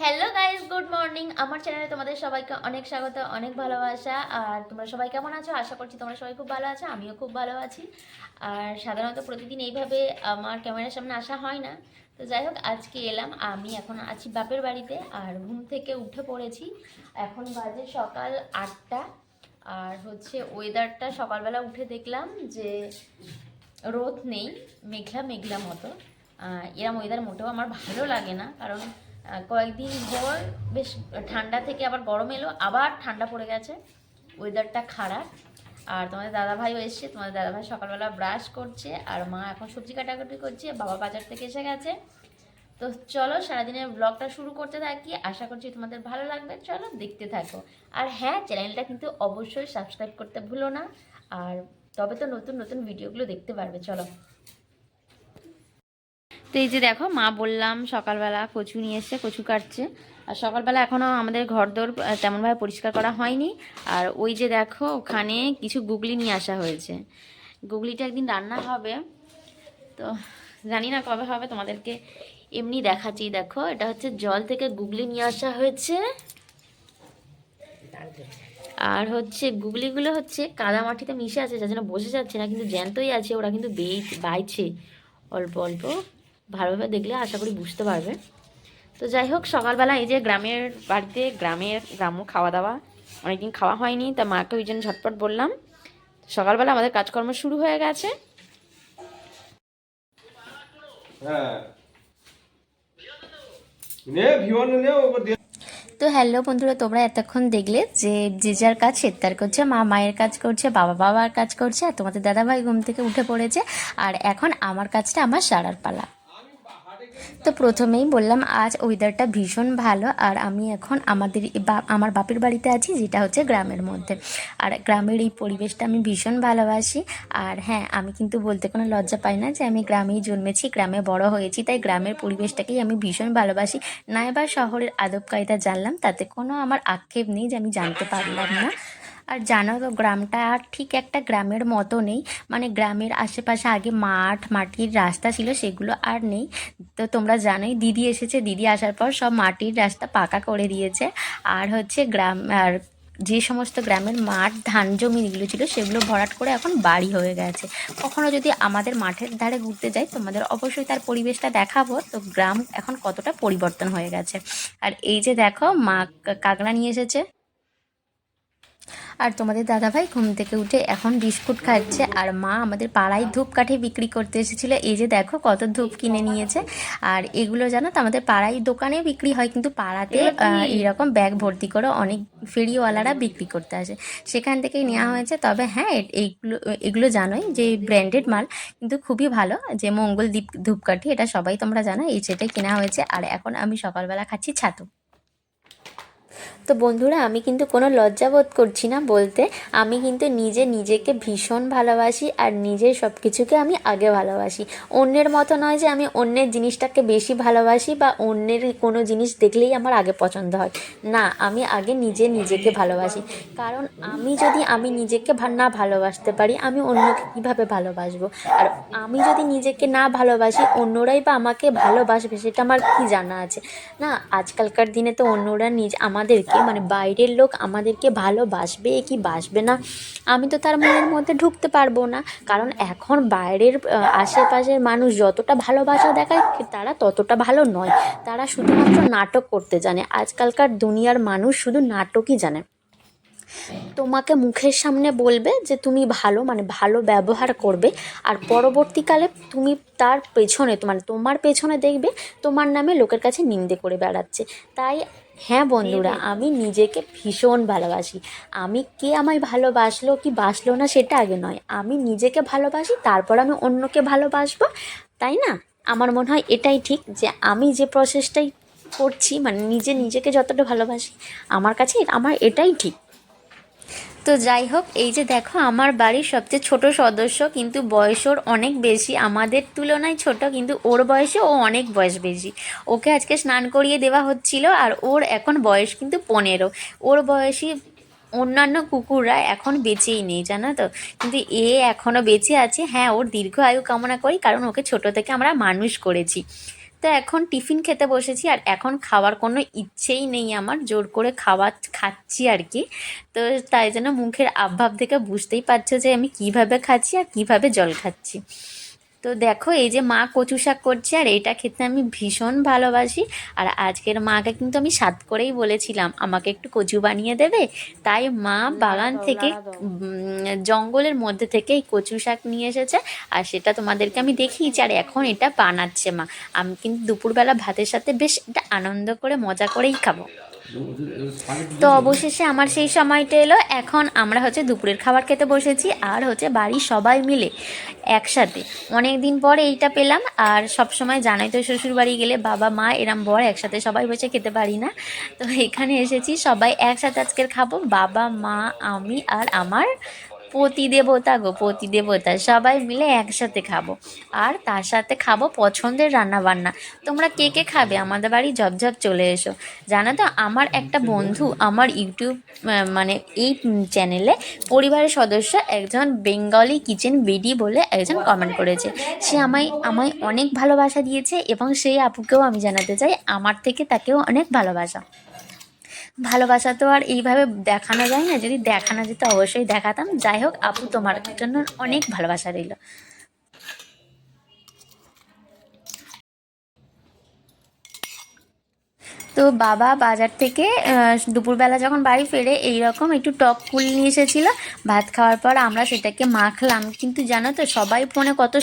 Hello guys good morning আমার চ্যানেলে তোমাদের সবাইকে অনেক স্বাগত, অনেক ভালোবাসা। আর তোমরা সবাই কেমন আছো? আশা করছি তোমরা সবাই খুব ভালো আছো, আমিও খুব ভালো আছি। আর সাধারণত প্রতিদিন এইভাবে আমার ক্যামেরার সামনে আসা হয় না। তো যাই হোক, আজকে এলাম। আমি এখন আছি বাপের বাড়িতে, আর ঘুম থেকে উঠে পড়েছি। এখন বাজে সকাল আটটা। আর হচ্ছে ওয়েদারটা সকালবেলা উঠে দেখলাম যে রোদ নেই, মেঘলা মেঘলা মতো। এরম ওয়েদার মোটেও আমার ভালো লাগে না, কারণ কয়েকদিন ভোর বেশ ঠান্ডা থেকে আবার গরম এলো, আবার ঠান্ডা পড়ে গেছে। ওয়েদারটা খারাপ। আর তোমাদের দাদাভাইও এসছে, তোমাদের দাদাভাই সকালবেলা ব্রাশ করছে, আর মা এখন সবজি কাটাকাটি করছে, বাবা বাজার থেকে এসে গেছে। তো চলো, সারাদিনের ব্লগটা শুরু করতে থাকি। আশা করছি তোমাদের ভালো লাগবে। চলো দেখতে থাকো। আর হ্যাঁ চ্যানেলটা কিন্তু অবশ্যই সাবস্ক্রাইব করতে ভুলো না। আর তবে তো নতুন নতুন ভিডিওগুলো দেখতে পারবে। চলো। তো এই যে দেখো মা বললাম সকালবেলা কচু নিয়ে এসছে কচু কাটছে। আর সকালবেলা এখনও আমাদের ঘরদোর আহ, তেমনভাবে পরিষ্কার করা হয়নি। আর ওই যে দেখো ওখানে কিছু গুগলি নিয়ে আসা হয়েছে। গুগলিটা একদিন রান্না হবে। তো জানি না কবে হবে তোমাদেরকে এমনি দেখাচ্ছি। দেখো এটা হচ্ছে জল থেকে গুগলি নিয়ে আসা হয়েছে। আর হচ্ছে গুগলিগুলো হচ্ছে কাদা মাটিতে মিশে আছে যার জন্য বসে যাচ্ছে না কিন্তু জ্যান্তই আছে ওরা কিন্তু বেই বাইছে। অল্প অল্প। ভালোভাবে দেখলে আশা করি বুঝতে পারবে। তো যাই হোক সকালবেলা এই যে গ্রামের বাড়িতে গ্রামের গ্রাম্য খাওয়া দাওয়া অনেকদিন খাওয়া হয়নি তা মাকে ওই জন্য ঝটপট বললাম। সকালবেলা আমাদের কাজকর্ম শুরু হয়ে গেছে। হ্যাঁ। নে ভিওয়ান নে ওকে দিয়ে তো হ্যালো বন্ধুরা তোমরা এতক্ষণ দেখলে যে যে যার কাজ সে তার করছে মা মায়ের কাজ করছে বাবা বাবার কাজ করছে আর তোমাদের দাদাভাই ঘুম থেকে উঠে পড়েছে। আর এখন আমার কাজটা আমার সারার পালা। তো প্রথমেই বললাম, আজ ওয়েদারটা ভীষণ ভালো। আর আমি এখন আমাদের আমার বাপের বাড়িতে আছি, যেটা হচ্ছে গ্রামের মধ্যে। আর গ্রামের এই পরিবেশটা আমি ভীষণ ভালোবাসি। আর হ্যাঁ আমি কিন্তু বলতে কোনো লজ্জা পাই না যে আমি গ্রামেই জন্মেছি, গ্রামে বড় হয়েছি, তাই গ্রামের পরিবেশটাকেই আমি ভীষণ ভালোবাসি। না এবার শহরের আদব কায়দা জানলাম, তাতে কোনো আমার আক্ষেপ নেই যে আমি জানতে পারলাম না। আর জানো তো, গ্রামটা আর ঠিক একটা গ্রামের মতো নেই। মানে গ্রামের আশেপাশে আগে মাঠ, মাটির রাস্তা ছিল, সেগুলো আর নেই। তো তোমরা জানোই, দিদি এসেছে, দিদি আসার পর সব মাটির রাস্তা পাকা করে দিয়েছে। আর হচ্ছে গ্রাম, আর যে সমস্ত গ্রামের মাঠ, ধান জমি এগুলো ছিল, সেগুলো ভরাট করে এখন বাড়ি হয়ে গেছে। কখনো যদি আমাদের মাঠের ধারে ঘুরতে যাই, তোমাদের অবশ্যই তার পরিবেশটা দেখাবো। তো গ্রাম এখন কতটা পরিবর্তন হয়ে গেছে। আর এই যে দেখো, মা কাঁকড়া নিয়ে এসেছে। আর তোমাদের দাদাভাই ঘুম থেকে উঠে এখন বিস্কুট খাচ্ছে আর মা আমাদের পাড়ায় ধূপকাঠি বিক্রি করতে এসেছিল। এই যে দেখো কত ধূপ কিনে নিয়েছে। আর এগুলো জানো তো আমাদের পাড়ায় দোকানে বিক্রি হয় কিন্তু পাড়াতে এইরকম ব্যাগ ভর্তি করে অনেক ফেরিওয়ালারা বিক্রি করতে আসে। সেখান থেকেই নেওয়া হয়েছে। তবে হ্যাঁ এইগুলো এগুলো জানোই যে ব্র্যান্ডেড মাল কিন্তু খুবই ভালো যে মঙ্গল দ্বীপ ধূপকাঠি এটা সবাই তোমরা জানো এই সেটাই কেনা হয়েছে। আর এখন আমি সকালবেলা খাচ্ছি ছাতু। তো বন্ধুরা, আমি কিন্তু কোনো লজ্জা বোধ করছি না বলতে। আমি কিন্তু নিজে নিজেকে ভীষণ ভালোবাসি আর নিজের সব কিছুকে আমি আগে ভালোবাসি। অন্যের মতো নয় যে আমি অন্যের জিনিসটাকে বেশি ভালোবাসি বা অন্যের কোনো জিনিস দেখলেই আমার আগে পছন্দ হয়। না, আমি আগে নিজে নিজেকে ভালোবাসি। কারণ আমি যদি আমি নিজেকে না ভালোবাসতে পারি, আমি অন্যকে কীভাবে ভালোবাসবো? আর আমি যদি নিজেকে না ভালোবাসি, অন্যরাই বা আমাকে ভালোবাসবে, সেটা আমার কি জানা আছে? না, আজকালকার দিনে তো অন্যরা নিজ আমাদেরকে মানে বাইরের লোক আমাদেরকে ভালোবাসবে কি বাসবে না? আমি তো তার মনের মধ্যে ঢুকতে পারব না। কারণ এখন বাইরের আশেপাশের মানুষ যতটা ভালোবাসা দেখায়, তারা ততটা ভালো নয়। তারা শুধুমাত্র নাটক করতে জানে। আজকালকার দুনিয়ার মানুষ শুধু নাটকই জানে। তোমাকে মুখের সামনে বলবে যে তুমি ভালো মানে ভালো ব্যবহার করবে। আর পরবর্তীকালে তুমি তার পেছনে মানে তোমার পেছনে দেখবে তোমার নামে লোকের কাছে নিন্দে করে বেড়াচ্ছে। তাই হ্যাঁ বন্ধুরা আমি নিজেকে ভীষণ ভালোবাসি। আমি কে আমায় ভালোবাসলো কি বাসলো না সেটা আগে নয়। আমি নিজেকে ভালোবাসি তারপর আমি অন্যকে ভালোবাসবো তাই না? আমার মনে হয় এটাই ঠিক যে আমি যে প্রসেসটাই করছি মানে নিজে নিজেকে যতটা ভালোবাসি আমার কাছে আমার এটাই ঠিক। তো যাই হোক, এই যে দেখো আমার বাড়ির সবচেয়ে ছোট সদস্য, কিন্তু বয়স ওর অনেক বেশি। আমাদের তুলনায় ছোট, কিন্তু ওর বয়সে ও অনেক বয়স বেশি। ওকে আজকে স্নান করিয়ে দেওয়া হচ্ছিল, আর ওর এখন বয়স কিন্তু পনেরো। ওর বয়সী অন্যান্য কুকুররা এখন বেঁচেই নেই, জানো তো? কিন্তু এ এখনও বেঁচে আছে। হ্যাঁ ওর দীর্ঘ আয়ু কামনা করি, কারণ ওকে ছোট থেকে আমরা মানুষ করেছি। তো এখন টিফিন খেতে বসেছি আর এখন খাওয়ার কোনো ইচ্ছেই নেই আমার। জোর করে খাওয়া খাচ্ছি আর কি। তো তাই জন্য মুখের আভাব থেকে বুঝতেই পারছ যে আমি কীভাবে খাচ্ছি আর কীভাবে জল খাচ্ছি। তো দেখো এই যে মা কচু শাক করছে আর এটা খেতে আমি ভীষণ ভালোবাসি। আর আজকের মাকে কিন্তু আমি সাত করেই বলেছিলাম আমাকে একটু কচু বানিয়ে দেবে। তাই মা বাগান থেকে জঙ্গলের মধ্যে থেকে এই কচু শাক নিয়ে এসেছে। আর সেটা তোমাদেরকে আমি দেখিয়েছি আর এখন এটা বানাচ্ছে মা। আমি কিন্তু দুপুরবেলা ভাতের সাথে বেশ এটা আনন্দ করে মজা করেই খাব। তো অবশেষে আমার সেই সময়টা এলো। এখন আমরা হচ্ছে দুপুরের খাবার খেতে বসেছি আর হচ্ছে বাড়ি সবাই মিলে একসাথে। অনেক দিন পর এইটা পেলাম আর সব সময় জানাই তো শ্বশুর বাড়ি গেলে বাবা মা এরম বর একসাথে সবাই বসে খেতে পারি না। তো এখানে এসেছি সবাই একসাথে আজকের খাব। বাবা মা আমি আর আমার পতি দেবতা গো পতি দেবতা সবাই মিলে একসাথে খাব। আর তার সাথে খাব পছন্দের রান্না বান্না তোমরা কে কে খাবে? আমাদের বাড়ি ঝপঝপ চলে এসো। জানো তো, আমার একটা বন্ধু আমার ইউটিউব মানে এই চ্যানেলে পরিবারের সদস্য একজন বেঙ্গলি কিচেন বিডি বলে একজন কমেন্ট করেছে। সে আমায় আমায় অনেক ভালোবাসা দিয়েছে এবং সেই আপুকেও আমি জানাতে চাই। আমার থেকে তাকেও অনেক ভালোবাসা। ভালোবাসা তো আর এইভাবে দেখানো যায় না। যদি দেখানো যেত অবশ্যই দেখাতাম। যাই হোক, আপু তোমার জন্য অনেক ভালোবাসা রইল। তো বাবা বাজার থেকে দুপুরবেলা যখন বাড়ি ফেরে এই রকম একটু টক কুল নিয়ে এসেছিল, ভাত খাওয়ার পর আমরা সেটাকে মাখলাম। কিন্তু জানো তো, সবাই ফোনে কত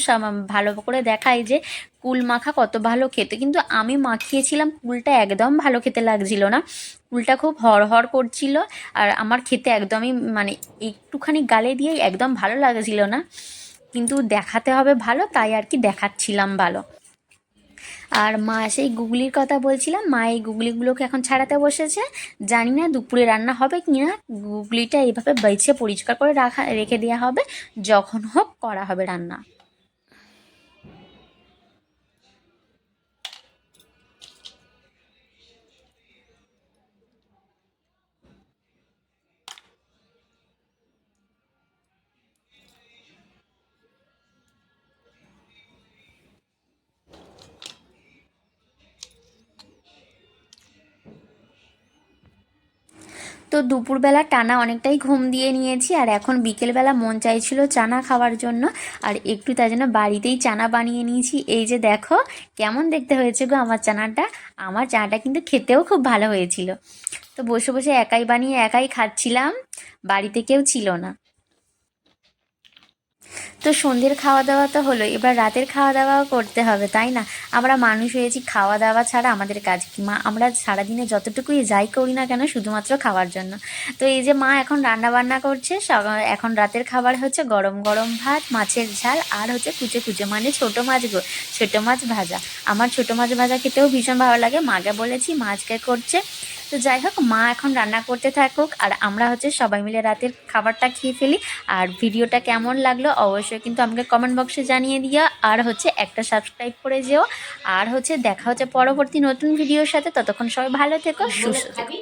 ভালো করে দেখায় যে কুল মাখা কত ভালো খেতে। কিন্তু আমি মাখিয়েছিলাম কুলটা একদম ভালো খেতে লাগছিল না। কুলটা খুব হড়হড় করছিল আর আমার খেতে একদমই মানে একটুখানি গালে দিয়েই একদম ভালো লাগছিল না। কিন্তু দেখাতে হবে ভালো, তাই আর কি দেখাচ্ছিলাম ভালো। আর মা সেই গুগলির কথা বলছিলাম, মা এই গুগলিগুলোকে এখন ছাড়াতে বসেছে। জানি না দুপুরে রান্না হবে কি না গুগলিটা এইভাবে বেছে পরিষ্কার করে রাখা, রেখে দেওয়া হবে, যখন হোক করা হবে রান্না। তো দুপুরবেলা টানা অনেকটাই ঘুম দিয়ে নিয়েছি, আর এখন বিকেলবেলা মন চাইছিল চানা খাওয়ার জন্য, আর একটু তাই জন্য বাড়িতেই চানা বানিয়ে নিয়েছি। এই যে দেখো, কেমন দেখতে হয়েছে গো আমার চানাটা। আমার চানাটা কিন্তু খেতেও খুব ভালো হয়েছিল। তো বসে বসে একাই বানিয়ে একাই খাচ্ছিলাম, বাড়িতে কেউ ছিল না। তো সন্ধ্যের খাওয়া দাওয়া তো হলো এবার রাতের খাওয়া দাওয়াও করতে হবে, তাই না? আমরা মানুষ হয়েছি খাওয়া দাওয়া ছাড়া আমাদের কাজ কি? মা, আমরা সারাদিনে যতটুকুই যাই করি না কেন, শুধুমাত্র খাওয়ার জন্য। তো এই যে মা এখন রান্না বান্না করছে এখন রাতের খাবার হচ্ছে গরম গরম ভাত, মাছের ঝাল, আর হচ্ছে কুচে কুচে মানে ছোটো মাছ গো, ছোটো মাছ ভাজা। আমার ছোটো মাছ ভাজা খেতেও ভীষণ ভালো লাগে, মাকে বলেছি মাছকে করছে তো যাই হোক মা এখন রান্না করতে থাকুক আর আমরা হচ্ছে সবাই মিলে রাতের খাবারটা খেয়ে ফেলি। আর ভিডিওটা কেমন লাগল অবশ্যই কিন্তু আমাকে কমেন্ট বক্সে জানিয়ে দিও। আর হচ্ছে একটা সাবস্ক্রাইব করে যেও। আর হচ্ছে দেখা হচ্ছে পরবর্তী নতুন ভিডিওর সাথে। ততক্ষণ সবাই ভালো থেকো সুস্থ থেকো।